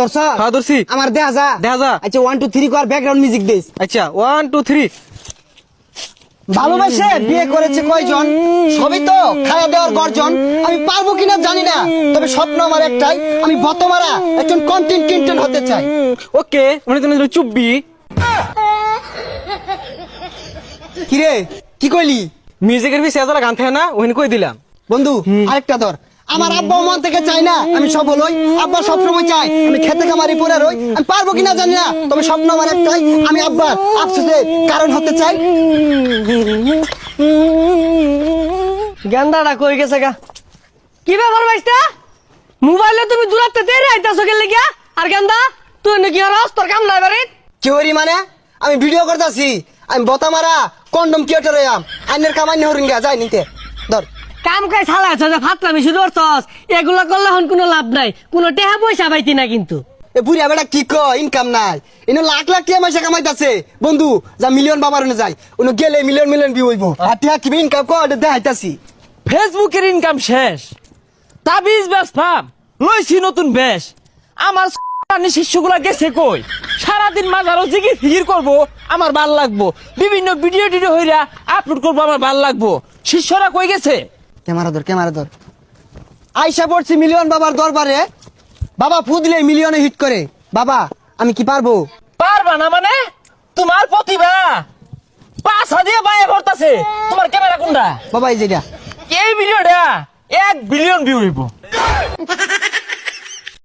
ধরছ? হ্যাঁ, ধরছি। আমার দেখা যা। দেখা যা। আচ্ছা ওয়ান টু থ্রি কর ব্যাকগ্রাউন্ড মিউজিক দিস। আচ্ছা ওয়ান টু থ্রি ভালোবাসে বিয়ে করেছে কয়জন? সবই তো খাওয়া দেওয়ার গর্জন। আমি পারব কিনা জানি না। তবে স্বপ্ন আমার একটাই আমি বতমারা একজন কন্টেন্ট কিন্টেন্ট হতে চাই। ওকে মানে তুমি চুব্বি কিরে কি কইলি? মিউজিকের বি সেজালা গান থাকে না কই দিলাম? বন্ধু আরেকটা ধর। আমার আব্বা মন থেকে চাই না আমি সফল হই। আব্বা সবসময় চাই আমি খেতে খামারি পরে রই। আমি পারব কিনা জানি না তবে স্বপ্ন আমার একটাই আমি আব্বার আফসোসের কারণ হতে চাই। গেন্দাটা কই গেছে গা? কি ব্যাপার ভাইস্তা? মোবাইলে তুমি দূরাতে তেরে আইতাছো গেলে গিয়া? আর গেন্দা তুই নাকি আর তোর কাম নাই বাড়ি কি হরি মানে? আমি ভিডিও করতেছি। আমি বতামারা কন্ডম কিয়েটার হইয়াম আইনের কামাই হরিং গা যাই নিতে। ধর। কাম কাজ ছাড়া আছে যে ফাতলামি শুরু করছস। এগুলো করলে হন কোনো লাভ নাই। কোনো টেহা পয়সা পাইতি না কিন্তু। এ বুড়ি বেটা কি ক? ইনকাম নাই। ইনো লাখ লাখ টিয়া মাইসা কামাইতাছে। বন্ধু যা মিলিয়ন বাবার ওনে যাই। উনো গেলে মিলিয়ন মিলিয়ন ভিউ হইব। আর টিয়া কি ইনকাম কর দেখাইতাছি। ফেসবুকের ইনকাম শেষ। তাবিজ ব্যবসাম লইছি নতুন বেশ। আমার স***আনি শিষ্যগুলা গেছে কই? সারাদিন মাঝারও জিগি ফিকির করব আমার ভালো লাগবো। বিভিন্ন ভিডিও টিডিও হইরা আপলোড করব আমার ভালো লাগবো। শিষ্যরা কই গেছে? ক্যামেরা ধর ক্যামেরা ধর? আইসা পড়ছি মিলিয়ন বাবার দরবারে। বাবা ফুদলে মিলিয়নে হিট করে। বাবা আমি কি পারব? পারবা না মানে? তোমার প্রতিভা। পাঁচ হাজার বাইরে ভরতাছে তোমার ক্যামেরা কোনটা? বাবা এই যেটা এই ভিডিওটা এক বিলিয়ন ভিউ হইব।